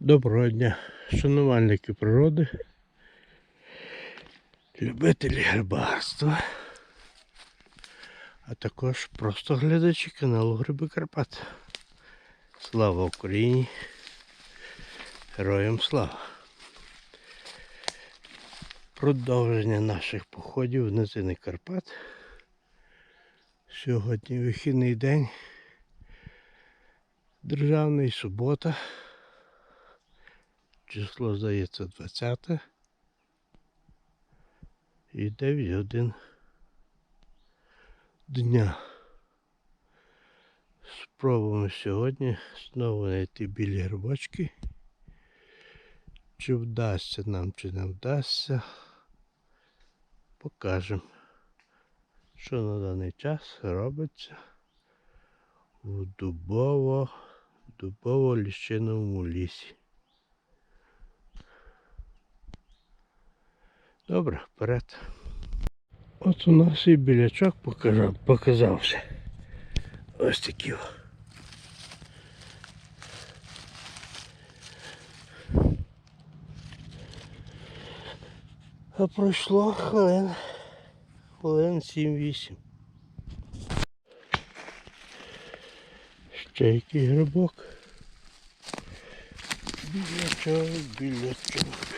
Доброго дня, шанувальники природи, любителі грибарства, а також просто глядачі каналу Гриби Карпат. Слава Україні! Героям слава! Продовження наших походів в низини Карпат. Сьогодні вихідний день. Державний субота. Число здається 20. І 9 годин дня. Спробуємо сьогодні знову знайти білі грибочки. Чи вдасться нам, чи не вдасться. Покажемо, що на даний час робиться у дубово, дубово-ліщиновому лісі. Добре, вперед. От у нас і білячок показав, показався. Ось такі. А пройшло хвилин, хвилин 7-8. Ще який грибок. Білячок, білячок.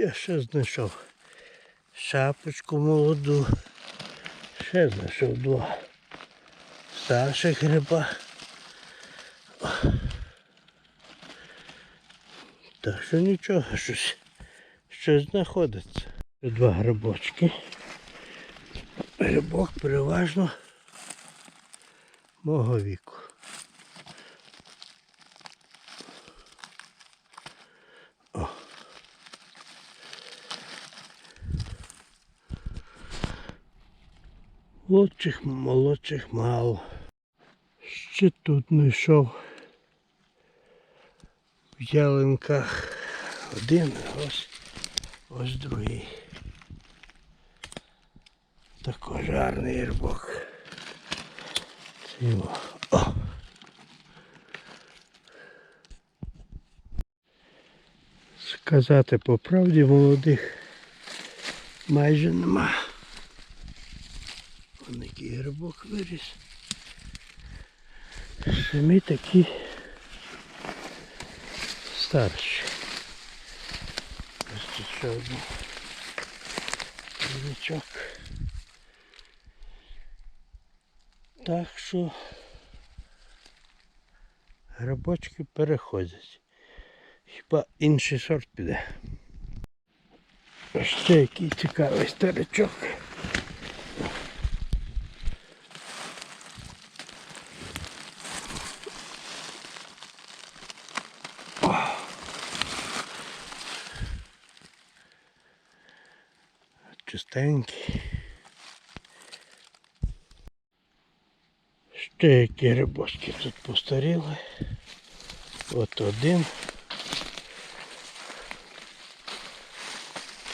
Я ще знайшов шапочку молоду. Ще знайшов два старших гриба. Так що нічого, щось, щось знаходиться. Два грибочки. Грибок переважно мого віку. Молодших, молодших мало. Ще тут знайшов в ялинках один, ось, ось другий. Також гарний грибок. Це. О! Сказати по правді молодих майже нема. Вон який грибок виріс. Самі такі старші. Ось тут ще один грибочок. Так що грибочки переходять. Хіба інший сорт піде. Ще який цікавий старичок. Чистенький. Ще які грибочки тут постаріли. От один.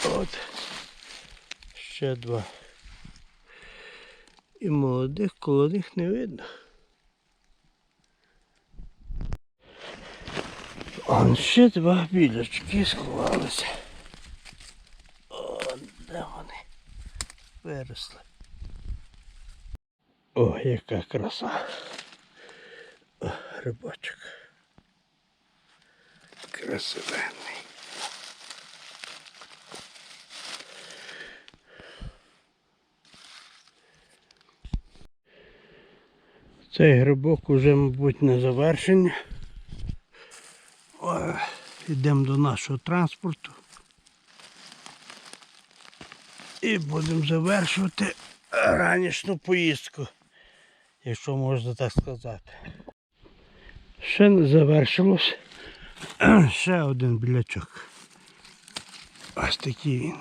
От. Ще два. І молодих коло них не видно. Он ще два білячки сховалися. О, де вони виросли. О, яка краса. О, рибочок. Красивенний. Цей грибок уже, мабуть, на завершення. О, Йдемо до нашого транспорту. І будемо завершувати ранішню поїздку, якщо можна так сказати. Ще не завершилось. Ще один білячок. Ось такий він.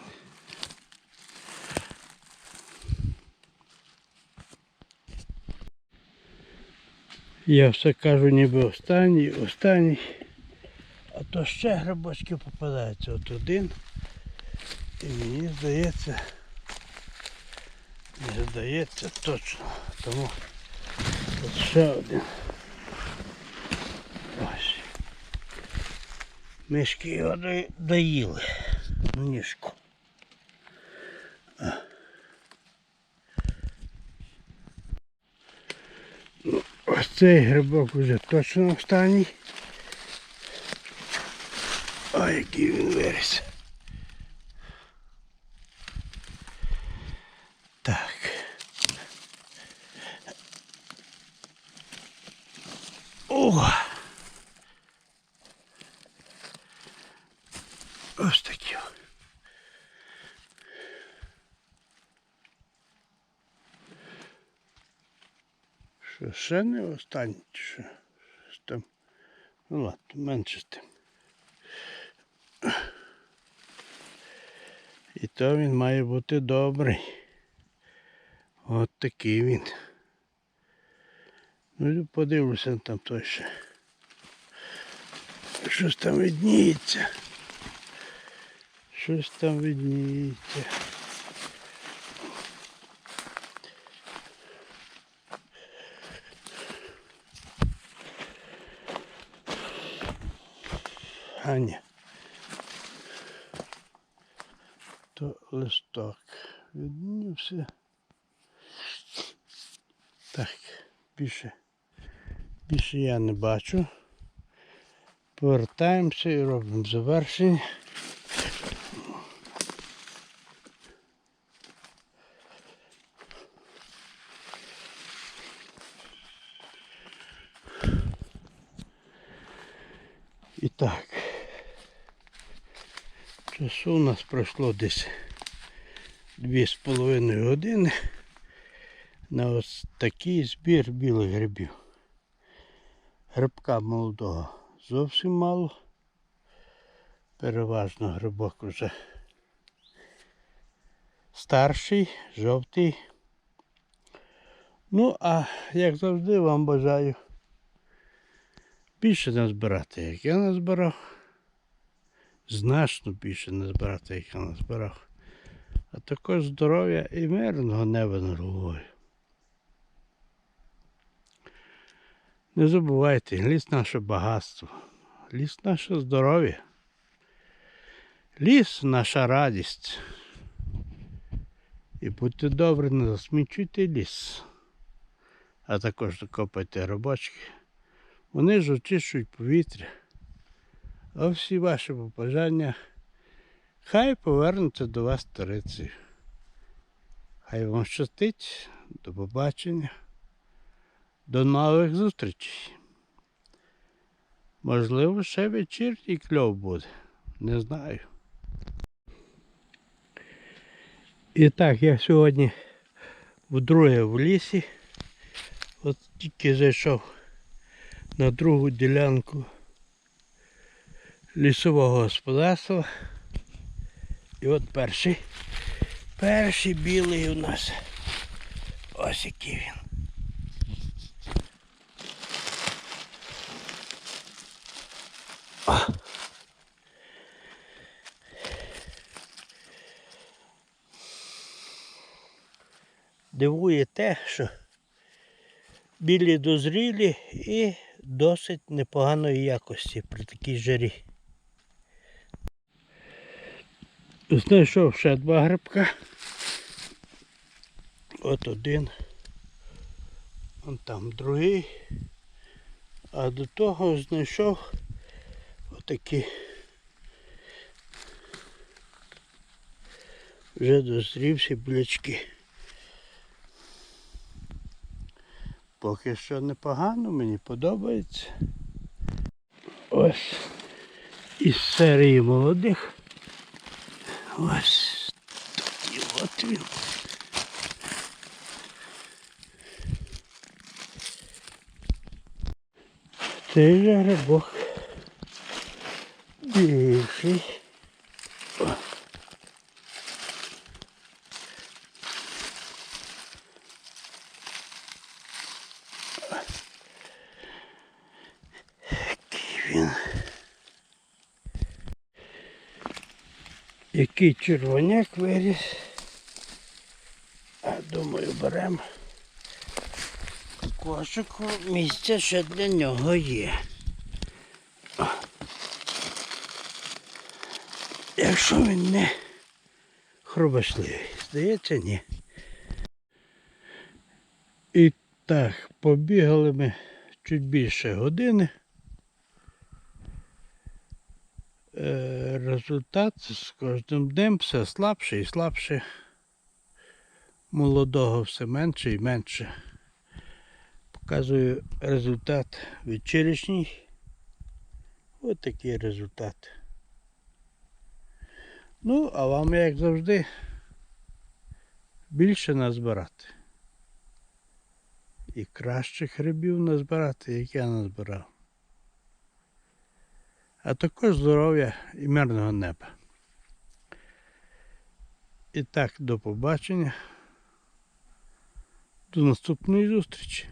Я все кажу ніби останній, останній. А то ще грибочки попадаються. От один. І мені здається, не здається точно. Тому тут ще один. Ось. Мишки його доїли. Ну, мішку Ну, ось цей грибок вже точно останній. А який він виріс. О! Ось такі. Що ще не останні? чи Що? Щось там. Ну ладно, менше з тим. І то він має бути добрий. От такий він. Ну, подивлюся там той ще. Щось там видніється. Щось там видніється. А ні. То листок. Віднівся. Так, більше, більше я не бачу. Повертаємося і робимо завершення. І так. Часу у нас пройшло десь дві з половиною години на ось такий збір білих грибів. Грибка молодого зовсім мало. Переважно грибок вже старший, жовтий. Ну, а як завжди вам бажаю більше назбирати, як я назбирав. Значно більше назбирати, як я назбирав. А також здоров'я і мирного неба над головою. Не забувайте, ліс наше багатство, ліс наше здоров'я, ліс наша радість. І будьте добрі, не засмічуйте ліс, а також докопайте робочки. Вони ж очищують повітря. А всі ваші побажання хай повернуться до вас старицею. Хай вам щастить, до побачення. До нових зустрічей. Можливо, ще вечірній кльов буде. Не знаю. І так, я сьогодні вдруге в лісі. От тільки зайшов на другу ділянку лісового господарства. І от перший. Перший білий у нас. Ось який він. Дивує те, що білі дозрілі і досить непоганої якості при такій жарі. Знайшов ще два грибка. От один. Вон там другий. А до того знайшов отакі вже дозрівші булячки. Поки що непогано, мені подобається. Ось із серії молодих. Ось такий от він. Цей же грибок. Більший. Він. Який червоняк виріс. А думаю, беремо кошику. Місце ще для нього є. Якщо він не хробашливий. Здається, ні. І так, побігали ми чуть більше години. Е, Результат з кожним днем все слабше і слабше. Молодого все менше і менше. Показую результат вечірній. Ось такий результат. Ну, а вам, як завжди, більше назбирати. І кращих грибів назбирати, як я назбирав. А також здоров'я і мирного неба. І так, до побачення. До наступної зустрічі.